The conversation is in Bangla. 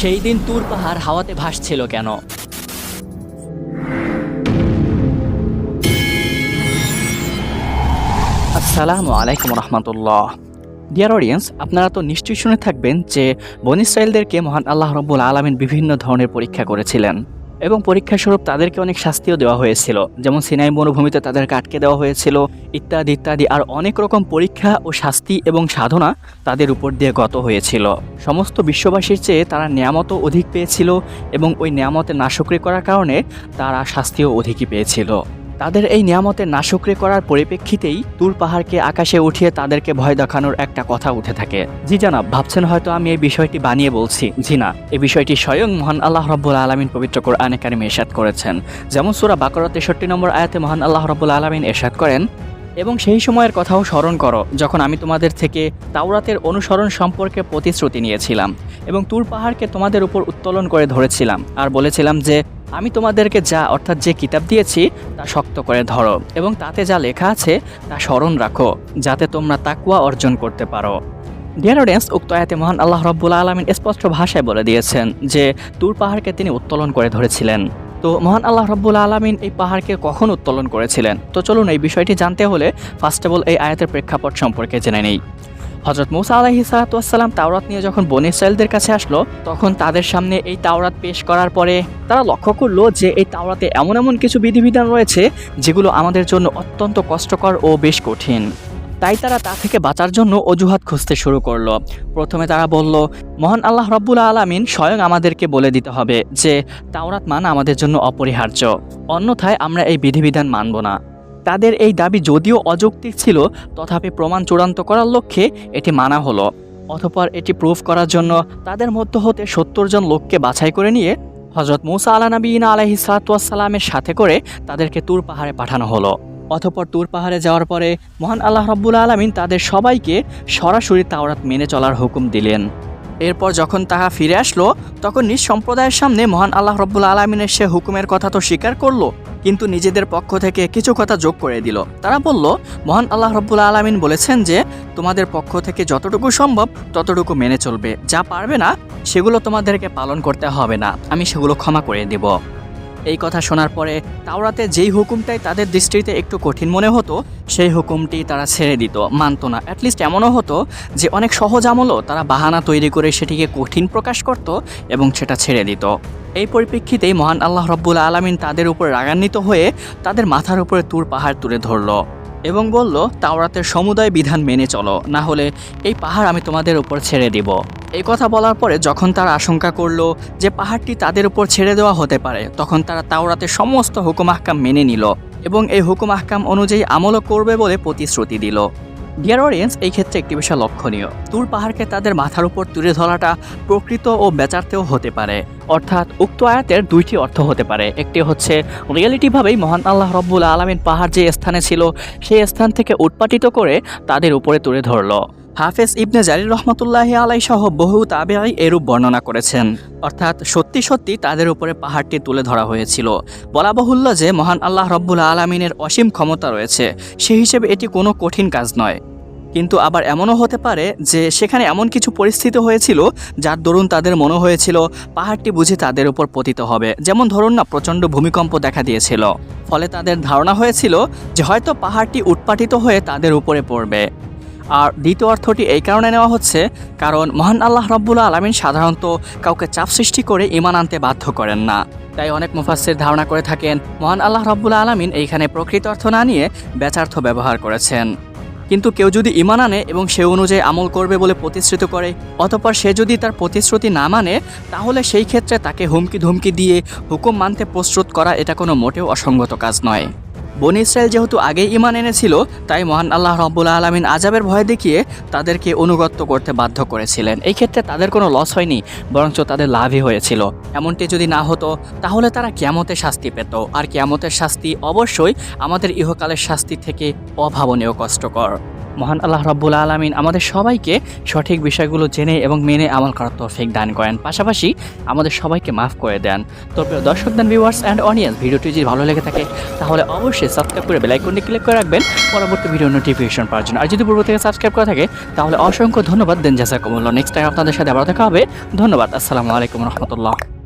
সেই দিন তুর পাহাড় হাওয়াতে ভাসছিল কেন? আসসালামু আলাইকুম রহমতুল্লাহ। ডিয়ার অডিয়েন্স আপনারা তো নিশ্চয়ই শুনে থাকবেন যে বন ইসরায়েলদেরকে মহান আল্লাহ রব্বুল আলমিন বিভিন্ন ধরনের পরীক্ষা করেছিলেন। এবং পরীক্ষাস্বরূপ তাদেরকে অনেক শাস্তিও দেওয়া হয়েছিল। যেমন সিনাই মরুভূমিতে তাদেরকে আটকে দেওয়া হয়েছিল, ইত্যাদি ইত্যাদি। আর অনেক রকম পরীক্ষা ও শাস্তি এবং সাধনা তাদের উপর দিয়ে গত হয়েছিল। সমস্ত বিশ্ববাসীর চেয়ে তারা নিয়ামতও অধিক পেয়েছিল এবং ওই নিয়ামতে নাশকরি করার কারণে তারা শাস্তিও অধিকই পেয়েছিল। তাদের এই নিয়ামতের নাশকরি করার পরিপ্রেক্ষিতেই তুর পাহাড়কে আকাশে উঠিয়ে তাদেরকে ভয় দেখানোর একটা কথা উঠে থাকে। জি জানাব, ভাবছেন হয়তো আমি এই বিষয়টি বানিয়ে বলছি। জি না এই বিষয়টি স্বয়ং মহান আল্লাহ রব্বুল আলমিন পবিত্র কোরআনে কারিমে এরশাদ করেছেন। যেমন সুরা বাকরা তেষট্টি নম্বর আয়াতে মহান আল্লাহ রব্বুল আলমিন এরশাদ করেন, এবং সেই সময়ের কথাও স্মরণ করো, যখন আমি তোমাদের থেকে তাওরাতের অনুসরণ সম্পর্কে প্রতিশ্রুতি নিয়েছিলাম, এবং তুর পাহাড়কে তোমাদের উপর উত্তোলন করে ধরেছিলাম, আর বলেছিলাম যে আমি তোমাদেরকে যা অর্থাৎ যে কিতাব দিয়েছি, তা শক্ত করে ধরো এবং তাতে যা লেখা আছে, তা স্মরণ রাখো, যাতে তোমরা তাকুয়া অর্জন করতে পারো। ডিয়ার অডিয়েন্স উক্ত আয়াতে মহান আল্লাহ রব্বুল আলমিন স্পষ্ট ভাষায় বলে দিয়েছেন যে, তুর পাহাড়কে তিনি উত্তোলন করে ধরেছিলেন। তো মহান আল্লাহ রব্বুল আলমিন এই পাহাড়কে কখন উত্তোলন করেছিলেন? তো চলুন এই বিষয়টি জানতে হলে ফার্স্ট অফ অল এই আয়াতের প্রেক্ষাপট সম্পর্কে জেনে নেই। হজরত মৌসা আলাহি সালাতাম তাওরাত নিয়ে যখন বন ইসরায়েলদের কাছে আসলো, তখন তাদের সামনে এই তাওরাত পেশ করার পরে তারা লক্ষ্য করল যে এই তাওরাতে এমন এমন কিছু বিধিবিধান রয়েছে যেগুলো আমাদের জন্য অত্যন্ত কষ্টকর ও বেশ কঠিন। তাই তারা তা থেকে বাঁচার জন্য অজুহাত খুঁজতে শুরু করল। প্রথমে তারা বলল, মহান আল্লাহ রব্বুল আলমিন স্বয়ং আমাদেরকে বলে দিতে হবে যে তাওরাত মান আমাদের জন্য অপরিহার্য। অন্যথায় আমরা এই বিধিবিধান মানব না। তাদের এই দাবি যদিও অযৌক্তিক ছিল, তথাপি প্রমাণ চূড়ান্ত করার লক্ষ্যে এটি মানা হলো। অতপর এটি প্রুফ করার জন্য তাদের মধ্য হতে সত্তর জন লোককে বাছাই করে নিয়ে হজরত মৌসা আলা নবীন আলাহি সালাতামের সাথে করে তাদেরকে তুর পাহাড়ে পাঠানো হলো। অতপর তুর পাহাড়ে যাওয়ার পরে মহান আল্লাহ রব্বুল আলমিন তাদের সবাইকে সরাসরি তাওরাত মেনে চলার হুকুম দিলেন। এরপর যখন তাহা ফিরে আসলো, তখন নিজ সম্প্রদায়ের সামনে মহান আল্লাহ রব্বুল আলমিনের সে হুকুমের কথা তো স্বীকার করল কিন্তু নিজেদের পক্ষ থেকে কিছু কথা যোগ করে দিল। তারা বলল, মহান আল্লাহ রব্বুল আলমিন বলেছেন যে, তোমাদের পক্ষ থেকে যতটুকু সম্ভব ততটুকু মেনে চলবে। যা পারবে না, সেগুলো তোমাদেরকে পালন করতে হবে না। আমি সেগুলো ক্ষমা করে দেব। এই কথা শোনার পরে তাওরাতে যেই হুকুমটাই তাদের দৃষ্টিতে একটু কঠিন মনে হতো, সেই হুকুমটি তারা ছেড়ে দিত, মানত না। অ্যাটলিস্ট এমনও হতো যে অনেক সহজ আমলও তারা বাহানা তৈরি করে সেটিকে কঠিন প্রকাশ করত এবং সেটা ছেড়ে দিত। এই পরিপ্রেক্ষিতেই মহান আল্লাহ রব্বুল আলমিন তাদের উপর রাগান্বিত হয়ে তাদের মাথার উপরে তুর পাহাড় তুলে ধরল এবং বলল, তাওরাতের সমুদায় বিধান মেনে চলো, না হলে এই পাহাড় আমি তোমাদের উপর ছেড়ে দিব। এই কথা বলার পরে যখন তারা আশঙ্কা করল যে পাহাড়টি তাদের উপর ছেড়ে দেওয়া হতে পারে, তখন তারা তাওরাতের সমস্ত হুকুম আহকাম মেনে নিল এবং এই হুকুম আহকাম অনুযায়ী আমলও করবে বলে প্রতিশ্রুতি দিল। ডিয়ার অডিয়েন্স এই ক্ষেত্রে একটি বিষয় লক্ষণীয়। তুর পাহাড়কে তাদের মাথার উপর তুলে ধরাটা প্রকৃত ও বেচারতেও হতে পারে। অর্থাৎ উক্ত আয়াতের দুইটি অর্থ হতে পারে। একটি হচ্ছে, রিয়ালিটিভাবেই মহান আল্লাহ রব্বুল আলমিন পাহাড় যে স্থানে ছিল, সেই স্থান থেকে উৎপাটিত করে তাদের উপরে তুলে ধরলো। হাফেজ ইবনে জারির রহমতুল্লাহ আলাই সহ বহু তাবেআই এরূপ বর্ণনা করেছেন। অর্থাৎ সত্যি সত্যি তাদের উপরে পাহাড়টি তুলে ধরা হয়েছিল। বলা বাহুল্য যে মহান আল্লাহ রব্বুল আলমিনের অসীম ক্ষমতা রয়েছে সেই হিসেবে এটি কোনো কঠিন কাজ নয়। কিন্তু আবার এমনও হতে পারে যে সেখানে এমন কিছু পরিস্থিতি হয়েছিল, যার দরুন তাদের মনে হয়েছিল পাহাড়টি বুঝি তাদের উপর পতিত হবে। যেমন ধরুন না, প্রচণ্ড ভূমিকম্প দেখা দিয়েছিল। ফলে তাদের ধারণা হয়েছিল যে হয়তো পাহাড়টি উৎপাটিত হয়ে তাদের উপরে পড়বে। আর দ্বিতীয় অর্থটি এই কারণে নেওয়া হচ্ছে, কারণ মহান আল্লাহ রব্বুল্লা আলমিন সাধারণত কাউকে চাপ সৃষ্টি করে ইমান আনতে বাধ্য করেন না। তাই অনেক মুফাসের ধারণা করে থাকেন, মহান আল্লাহ রব্বুল্লা আলমিন এইখানে প্রকৃত অর্থ না নিয়ে বেচার্থ ব্যবহার করেছেন। কিন্তু কেউ যদি ইমান আনে এবং সে অনুযায়ী আমল করবে বলে প্রতিশ্রুত করে, অতপর সে যদি তার প্রতিশ্রুতি না মানে তাহলে সেই ক্ষেত্রে তাকে হুমকি ধুমকি দিয়ে হুকুম মানতে প্রস্তুত করা এটা কোনো মোটেও অসঙ্গত কাজ নয়। বন ইসরায়েল যেহেতু আগেই ইমান এনেছিল, তাই মহান আল্লাহ রব্বুল আলমিন আজাবের ভয় দেখিয়ে তাদেরকে অনুগত্য করতে বাধ্য করেছিলেন। এই ক্ষেত্রে তাদের কোনো লস হয়নি, বরঞ্চ তাদের লাভই হয়েছিল। এমনটি যদি না হতো, তাহলে তারা কিয়ামতের শাস্তি পেত। আর ক্যামতের শাস্তি অবশ্যই আমাদের ইহকালের শাস্তি থেকে অভাবনীয়, কষ্টকর। মহান আল্লাহ রব্বুল আলমিন আমাদের সবাইকে সঠিক বিষয়গুলো জেনে এবং মেনে আমল করার তৌফিক দান করেন। পাশাপাশি আমাদের সবাইকে মাফ করে দেন। তো প্রিয় দর্শক দেন ভিউয়ার্স অ্যান্ড অডিয়েন্স ভিডিওটি যদি ভালো লেগে থাকে, তাহলে অবশ্যই সাবস্ক্রাইব করে বেলাইকনটি ক্লিক করে রাখবেন। পরবর্তী ভিডিও নোটিফিকেশন পাওয়ার জন্য। আর যদি পূর্ব থেকে সাবস্ক্রাইব করা থাকে, তাহলে অসংখ্য ধন্যবাদ দেন জাসাকুমুল্লাহ নেক্সট টাইম আপনাদের সাথে আবার দেখা হবে। ধন্যবাদ। আসসালামু আলাইকুম রহমতুল্লাহ।